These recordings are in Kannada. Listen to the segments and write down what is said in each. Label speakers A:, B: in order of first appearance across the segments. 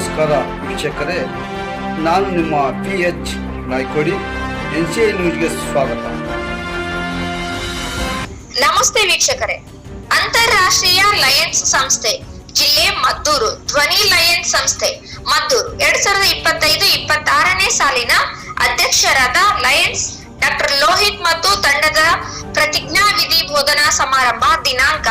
A: ವೀಕ್ಷಕರೇ. ನಾನು ನಿಮ್ಮ P H Naikodi N C ನ್ಯೂಸ್ಗೆ ಸ್ವಾಗತ.
B: ನಮಸ್ತೆ ವೀಕ್ಷಕರೇ. ಅಂತಾರಾಷ್ಟ್ರೀಯ ಲಯನ್ಸ್ ಸಂಸ್ಥೆ, ಜಿಲ್ಲೆ ಮದ್ದೂರು, ಧ್ವನಿ ಲಯನ್ಸ್ ಸಂಸ್ಥೆ, ಮದ್ದೂರು. ಎರಡ್ ಸಾವಿರದ ಇಪ್ಪತ್ತೈದು, ಇಪ್ಪತ್ತಾರನೇ ಸಾಲಿನ ಅಧ್ಯಕ್ಷರಾದ ಲಯನ್ಸ್ ಡಾಕ್ಟರ್ ಲೋಹಿತ್ ಮತ್ತು ತಂಡದ ಪ್ರತಿಜ್ಞಾ ವಿಧಿ ಬೋಧನಾ ಸಮಾರಂಭ ದಿನಾಂಕ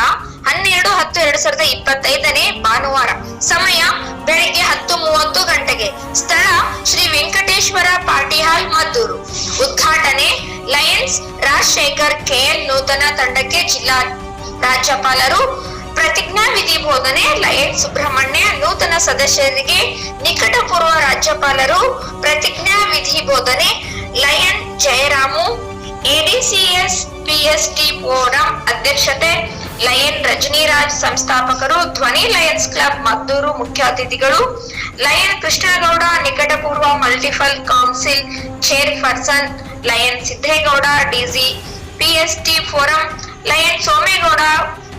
B: ಹನ್ನೆರಡು ಹತ್ತು ಎರಡ್ ಸಾವಿರದ ಇಪ್ಪತ್ತೈದನೇ ಭಾನುವಾರ ಸಮಯ ಬೆಳಿಗ್ಗೆ ಹತ್ತು ಮೂವತ್ತು ಗಂಟೆಗೆ. ಸ್ಥಳ ಶ್ರೀ ವೆಂಕಟೇಶ್ವರ ಪಾರ್ಟಿ ಹಾಲ್ ಮದ್ದೂರು. ಉದ್ಘಾಟನೆ ಲಯನ್ಸ್ ರಾಜಶೇಖರ್ ಕೆಎಲ್ ನೂತನ ತಂಡಕ್ಕೆ ಜಿಲ್ಲಾ ರಾಜ್ಯಪಾಲರು. ಪ್ರತಿಜ್ಞಾ ವಿಧಿ ಬೋಧನೆ ಲಯನ್ ಸುಬ್ರಹ್ಮಣ್ಯ ನೂತನ ಸದಸ್ಯರಿಗೆ ನಿಕಟಪೂರ್ವ ರಾಜ್ಯಪಾಲರು. ಪ್ರತಿಜ್ಞಾ ವಿಧಿ ಬೋಧನೆ lion Jayaramu, ADCS PST forum ಅಧ್ಯಕ್ಷತೆ ಲಯನ್ ರಜನಿರಾಜ್ ಸಂಸ್ಥಾಪಕರು, ಧ್ವನಿ ಲಯನ್ಸ್ ಕ್ಲಬ್ ಮದ್ದೂರು ಮುಖ್ಯ ಅತಿಥಿಗಳು, lion Krishnagowda, ನಿಕಟಪೂರ್ವ multiple council chairperson lion Siddegowda DC PST forum lion Somegowda,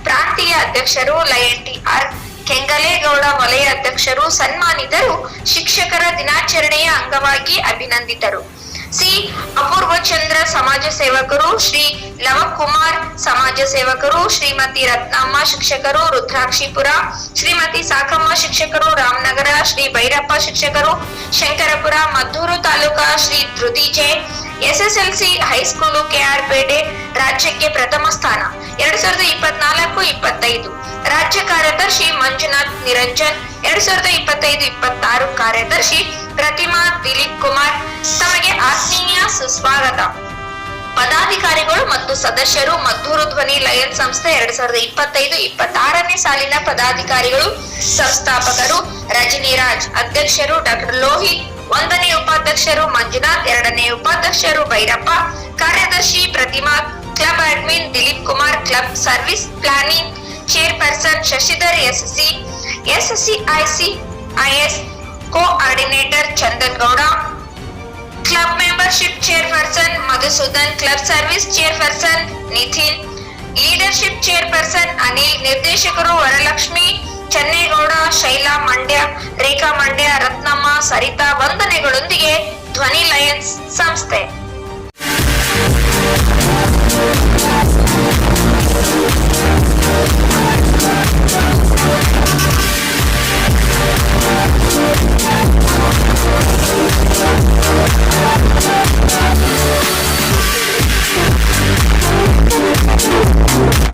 B: ಪ್ರಾಂತೀಯ ಅಧ್ಯಕ್ಷರು ಲಯನ್ ಟಿಆರ್ ಕೆಂಗಲೇಗೌಡ, ವಲಯ ಅಧ್ಯಕ್ಷರು, ಸನ್ಮಾನಿತರು, ಶಿಕ್ಷಕರ ದಿನಾಚರಣೆಯ ಅಂಗವಾಗಿ ಅಭಿನಂದಿತರು. ಸಿ ಅಪೂರ್ವ ಚಂದ್ರ ಸಮಾಜ ಸೇವಕರು, ಶ್ರೀ ಲವಕುಮಾರ್ ಸಮಾಜ ಸೇವಕರು, ಶ್ರೀಮತಿ ರತ್ನಮ್ಮ ಶಿಕ್ಷಕರು, ರುದ್ರಾಕ್ಷಿಪುರ, ಶ್ರೀಮತಿ ಸಾಕಮ್ಮ ಶಿಕ್ಷಕರು, ರಾಮನಗರ, ಶ್ರೀ ಭೈರಪ್ಪ ಶಿಕ್ಷಕರು, Shankarapura, Maddur taluka, Shri Dhriti J SSLC high school, KR Pete ರಾಜ್ಯಕ್ಕೆ ಪ್ರಥಮ ಸ್ಥಾನ. ಎರಡ್ ಸಾವಿರದ ಇಪ್ಪತ್ನಾಲ್ಕು, ಇಪ್ಪತ್ತೈದು. ರಾಜ್ಯ ಕಾರ್ಯದರ್ಶಿ ಮಂಜುನಾಥ್ ನಿರಂಜನ್, ಎರಡ್ ಸಾವಿರದ ಇಪ್ಪತ್ತೈದು, ಇಪ್ಪತ್ತಾರು ಕಾರ್ಯದರ್ಶಿ ಪ್ರತಿಮಾ ದಿಲೀಪ್ ಕುಮಾರ್ ತಮಗೆ ಆತ್ಮೀಯ ಸುಸ್ವಾಗತ. ಪದಾಧಿಕಾರಿಗಳು ಮತ್ತು ಸದಸ್ಯರು ಮದ್ದೂರು ಧ್ವನಿ ಲಯನ್ ಸಂಸ್ಥೆ ಎರಡ್ ಸಾವಿರದ ಇಪ್ಪತ್ತೈದು, ಇಪ್ಪತ್ತಾರನೇ ಸಾಲಿನ ಪದಾಧಿಕಾರಿಗಳು, ಸಂಸ್ಥಾಪಕರು, ರಜನಿರಾಜ್ ಅಧ್ಯಕ್ಷರು ಡಾಕ್ಟರ್ ಲೋಹಿತ್, ಒಂದನೇ ಉಪಾಧ್ಯಕ್ಷರು ಮಂಜುನಾಥ್, ಎರಡನೇ ಉಪಾಧ್ಯಕ್ಷರು ಭೈರಪ್ಪ, ಕಾರ್ಯದರ್ಶಿ Pratima, club admin Dilip Kumar, club service planning chairperson Shashidhar, SC, SCIC IS coordinator Chandan Gowda club membership chairperson Madhusudan club service chairperson Nitin leadership chairperson Anil ನಿರ್ದೇಶಕರು ವರಲಕ್ಷ್ಮಿ ಚನ್ನೇಗೌಡ ಶೈಲಾ ಮಂಡ್ಯ ರೇಖಾ ಮಂಡ್ಯ ರತ್ನಮ್ಮ ಸರಿತಾ ವಂದನೆಗಳೊಂದಿಗೆ ಧ್ವನಿ ಲಯನ್ಸ್ ಸಂಸ್ಥೆ